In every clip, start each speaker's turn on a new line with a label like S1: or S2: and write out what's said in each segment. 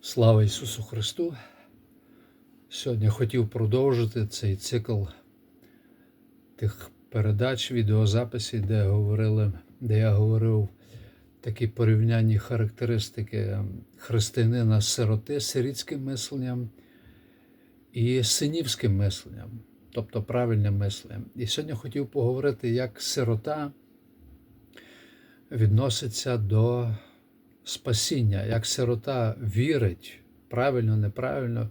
S1: Слава Ісусу Христу! Сьогодні хотів продовжити цей цикл тих передач, відеозаписів, де говорили, де я говорив такі порівнянні характеристики християнина сироти з сирітським мисленням і синівським мисленням, тобто правильним мисленням. І сьогодні хотів поговорити, як сирота відноситься до спасіння, як сирота вірить правильно, неправильно,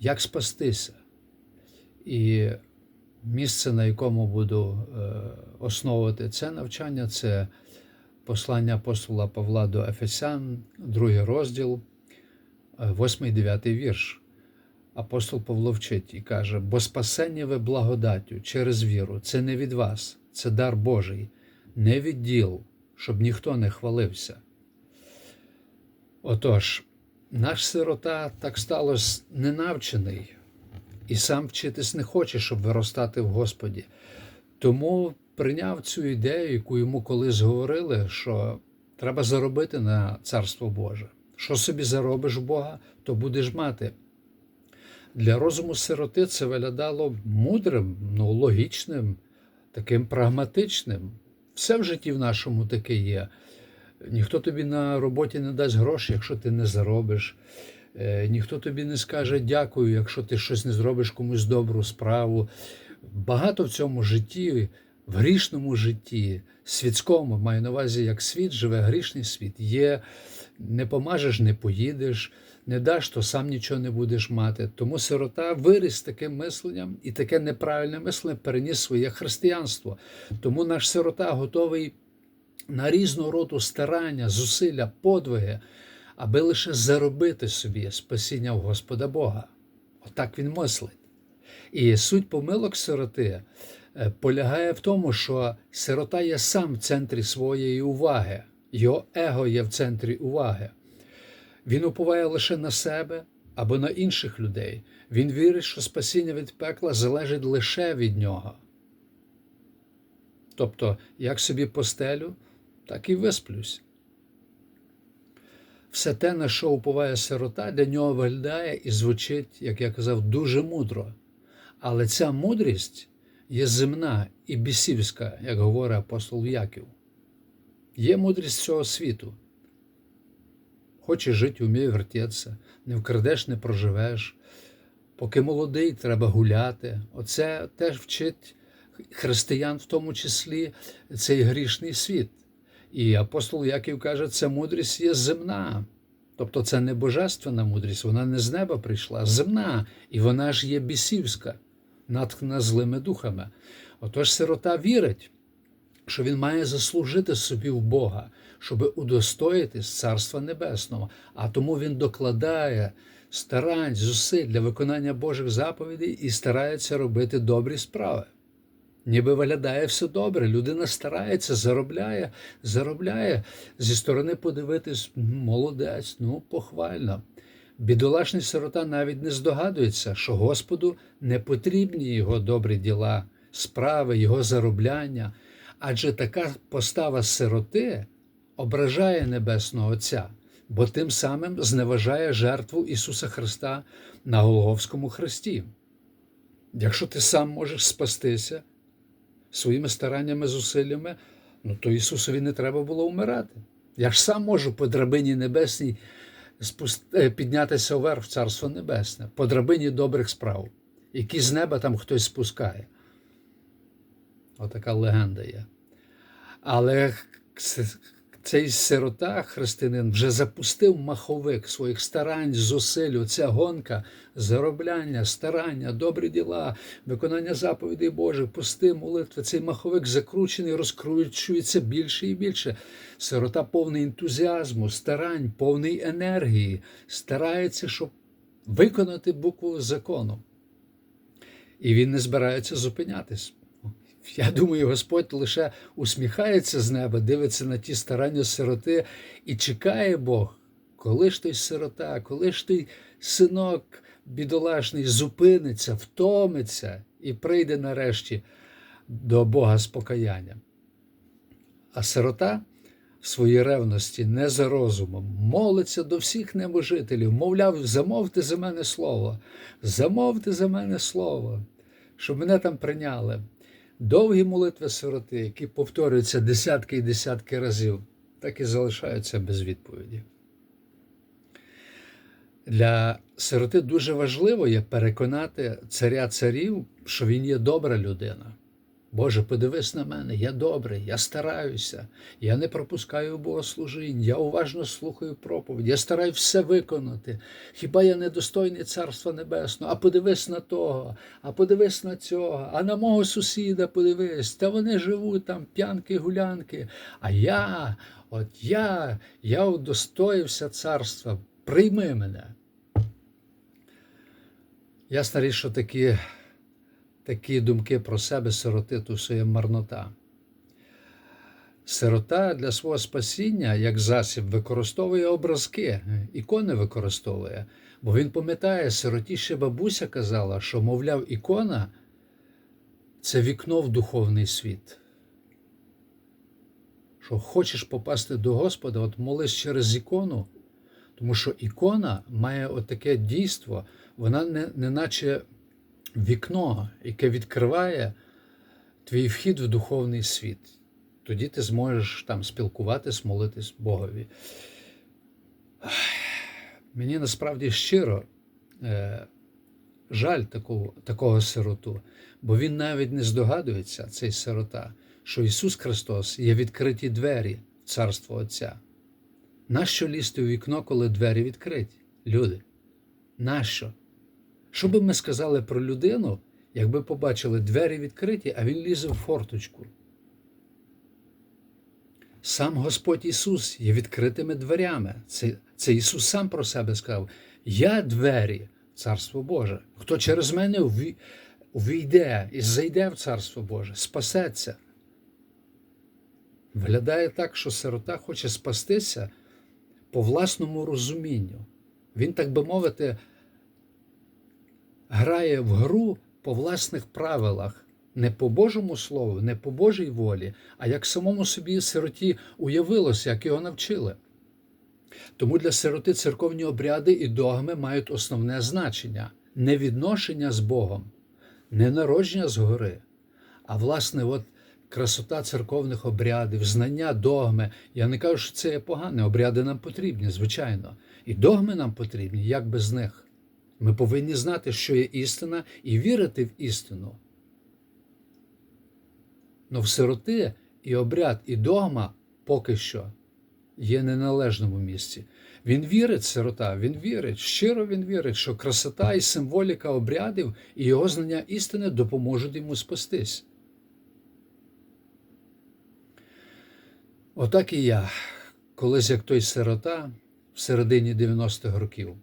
S1: як спастися. І місце, на якому буду е, основувати це навчання, це послання апостола Павла до Ефесян, другий розділ, 8-9 вірш. Апостол Павло вчить і каже: бо спасення ви благодаттю через віру, це не від вас, це дар Божий, не від діл, щоб ніхто не хвалився. Отож, наш сирота так сталося ненавчений і сам вчитись не хоче, щоб виростати в Господі. Тому прийняв цю ідею, яку йому колись говорили, що треба заробити на Царство Боже. Що собі заробиш Бога, то будеш мати. Для розуму сироти це виглядало мудрим, ну, логічним, таким прагматичним. Все в житті в нашому таке є. Ніхто тобі на роботі не дасть гроші, якщо ти не заробиш. Е, Ніхто тобі не скаже дякую, якщо ти щось не зробиш комусь добру справу. Багато в цьому житті, в грішному житті, світському, маю на увазі, як світ живе, грішний світ. Є, не помажеш, не поїдеш, не даш, то сам нічого не будеш мати. Тому сирота виріс таким мисленням і таке неправильне мислення переніс своє християнство. Тому наш сирота готовий на різного роду старання, зусилля, подвиги, аби лише заробити собі спасіння в Господа Бога. Отак він мислить. І суть помилок сироти е, полягає в тому, що сирота є сам в центрі своєї уваги, його его є в центрі уваги. Він уповає лише на себе або на інших людей. Він вірить, що спасіння від пекла залежить лише від нього. Тобто, як собі постелю, так і висплюсь. Все те, на що уповає сирота, для нього виглядає і звучить, як я казав, дуже мудро. Але ця мудрість є земна і бісівська, як говорить апостол Яків. Є мудрість цього світу. Хочеш жити, вмій вертеться, не вкрадеш, не проживеш. Поки молодий, треба гуляти. Оце теж вчить християн, в тому числі цей грішний світ. І апостол Яків каже, ця мудрість є земна. Тобто це не божественна мудрість, вона не з неба прийшла, земна, і вона ж є бісівська, наткнена злими духами. Отож, сирота вірить, що він має заслужити собі в Бога, щоб удостоїтись Царства Небесного. А тому він докладає старань, зусиль для виконання Божих заповідей і старається робити добрі справи. Ніби виглядає все добре, людина старається, заробляє, заробляє. Зі сторони подивитись, молодець, ну похвально. Бідолашний сирота навіть не здогадується, що Господу не потрібні його добрі діла, справи, його заробляння. Адже така постава сироти ображає Небесного Отця, бо тим самим зневажає жертву Ісуса Христа на Голговському хресті. Якщо ти сам можеш спастися, своїми стараннями, зусиллями, ну то Ісусові не треба було вмирати. Я ж сам можу по драбині небесній піднятися вверх в Царство Небесне, по драбині добрих справ, які з неба там хтось спускає. Отака легенда є. Але цей сирота, християнин, вже запустив маховик своїх старань, зусиль, ця гонка, заробляння, старання, добрі діла, виконання заповідей Божих, пости, молитви. Цей маховик закручений, розкручується більше і більше. Сирота повний ентузіазму, старань, повний енергії, старається, щоб виконати букву закону. І він не збирається зупинятись. Я думаю, Господь лише усміхається з неба, дивиться на ті старання сироти і чекає Бог, коли ж той сирота, коли ж той синок бідолашний зупиниться, втомиться і прийде нарешті до Бога з покаянням. А сирота в своїй ревності, не за розумом, молиться до всіх небожителів, мовляв, замовте за мене слово, замовте за мене слово, щоб мене там прийняли. Довгі молитви сироти, які повторюються десятки і десятки разів, так і залишаються без відповіді. Для сироти дуже важливо є переконати царя царів, що він є добра людина. Боже, подивись на мене, я добрий, я стараюся, я не пропускаю богослужінь, я уважно слухаю проповідь, я стараюсь все виконати. Хіба я недостойний Царства Небесного? А подивись на того, а подивись на цього, а на мого сусіда подивись, та вони живуть там, п'янки, гулянки. А я, от я, я удостоївся царства, прийми мене. Ясна річ, що такі, такі думки про себе сироти то все є марнота. Сирота для свого спасіння, як засіб, використовує образки, ікони використовує. Бо він пам'ятає, сироті ще бабуся казала, що, мовляв, ікона це вікно в духовний світ. Що хочеш попасти до Господа, от молись через ікону, тому що ікона має отаке дійство, вона не, не наче вікно, яке відкриває твій вхід в духовний світ. Тоді ти зможеш там спілкуватись, молитись Богові. Мені насправді щиро е, жаль такого, такого сироту, бо він навіть не здогадується, цей сирота, що Ісус Христос є відкриті двері в Царство Отця. Нащо лізти у вікно, коли двері відкриті? Люди? Нащо? Що би ми сказали про людину, якби побачили двері відкриті, а він лізе в форточку? Сам Господь Ісус є відкритими дверями. Це, це Ісус сам про себе сказав: Я двері, Царство Боже. Хто через мене увійде і зайде в Царство Боже, спасеться. Виглядає так, що сирота хоче спастися по власному розумінню. Він, так би мовити, грає в гру по власних правилах, не по Божому Слову, не по Божій волі, а як самому собі сироті уявилося, як його навчили. Тому для сироти церковні обряди і догми мають основне значення не відношення з Богом, не народження згори, а власне, от красота церковних обрядів, знання догми. Я не кажу, що це є погане, обряди нам потрібні, звичайно. І догми нам потрібні, як без них. Ми повинні знати, що є істина, і вірити в істину. Но в сироти і обряд, і догма поки що є неналежному місці. Він вірить, сирота, він вірить, щиро він вірить, що красота і символіка обрядів і його знання істини допоможуть йому спастись. Отак і я, колись як той сирота в середині 90-х років,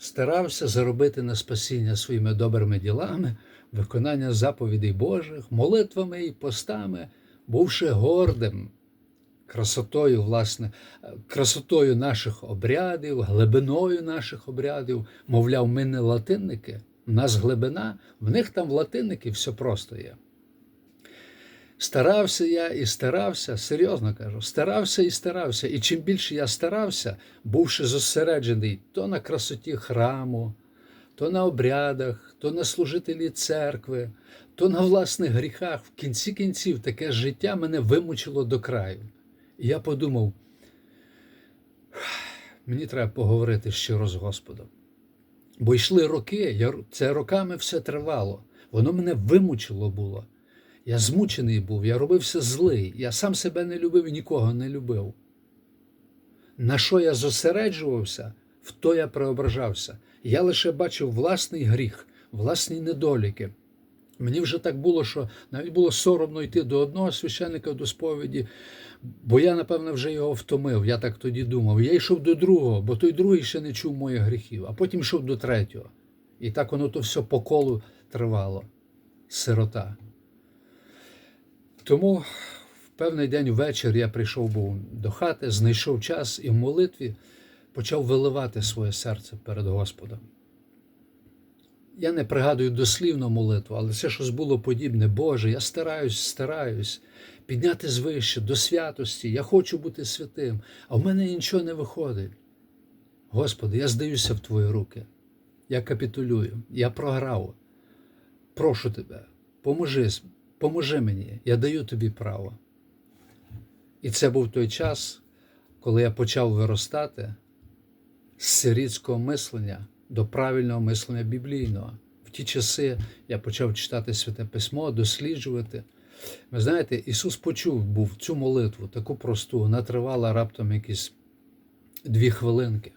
S1: старався заробити на спасіння своїми добрими ділами, виконання заповідей Божих, молитвами і постами, бувши гордим, красотою, власне, красотою наших обрядів, глибиною наших обрядів, мовляв, ми не латинники, в нас глибина, в них там в латинники все просто є. Старався я і старався, серйозно кажу, старався і старався. І чим більше я старався, бувши зосереджений то на красоті храму, то на обрядах, то на служителі церкви, то на власних гріхах, в кінці кінців таке життя мене вимучило до краю. І я подумав, мені треба поговорити щиро з Господом. Бо йшли роки, це роками все тривало, воно мене вимучило було. Я змучений був, я робився злий, я сам себе не любив і нікого не любив. На що я зосереджувався, в то я преображався. Я лише бачив власний гріх, власні недоліки. Мені вже так було, що навіть було соромно йти до одного священника до сповіді, бо я, напевно, вже його втомив. Я так тоді думав. Я йшов до другого, бо той другий ще не чув моїх гріхів, а потім йшов до третього. І так воно то все по колу тривало. Сирота. Тому в певний день ввечері я прийшов був до хати, знайшов час і в молитві почав виливати своє серце перед Господом. я не пригадую дослівно молитву, але це щось було подібне. Боже, я стараюсь, стараюсь підняти звище до святості. Я хочу бути святим, а в мене нічого не виходить. Господи, я здаюся в Твої руки. Я капітулюю, я програв. Прошу тебе, поможи, поможи мені, я даю тобі право. І це був той час, коли я почав виростати з сирітського мислення до правильного мислення біблійного. В ті часи я почав читати Святе Письмо, досліджувати. Ви знаєте, Ісус почув був цю молитву, таку просту, вона тривала раптом якісь дві хвилинки.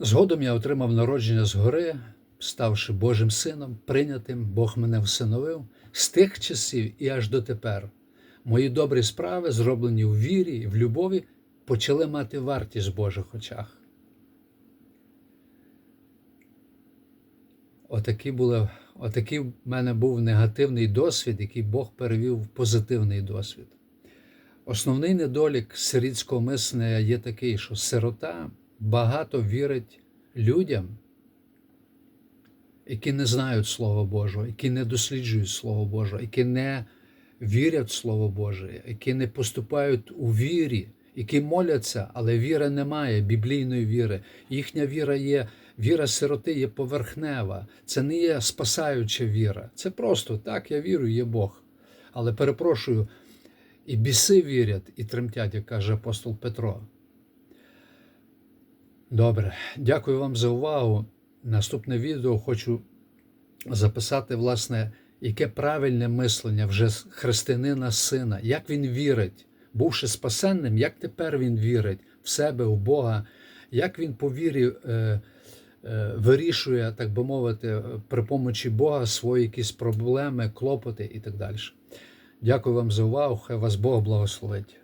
S1: Згодом я отримав народження згори, ставши Божим сином, прийнятим, Бог мене всиновив. З тих часів і аж дотепер мої добрі справи, зроблені в вірі і в любові, почали мати вартість в Божих очах. Отакий, були, отакий в мене був негативний досвід, який Бог перевів в позитивний досвід. Основний недолік сирітського мислення є такий, що сирота багато вірить людям, які не знають Слова Божого, які не досліджують Слово Божого, які не вірять в Слово Боже, які не поступають у вірі, які моляться, але віри немає, біблійної віри. Їхня віра є, віра сироти є поверхнева, це не є спасаюча віра. Це просто так, я вірю, є Бог. Але перепрошую, і біси вірять, і тремтять, як каже апостол Петро. Добре, дякую вам за увагу. Наступне відео хочу записати, власне, яке правильне мислення вже християнина сина, як він вірить, бувши спасенним, як тепер він вірить в себе, в Бога, як він по вірі е, е, вирішує, так би мовити, при помочі Бога свої якісь проблеми, клопоти і так далі. Дякую вам за увагу. Хай вас Бог благословить.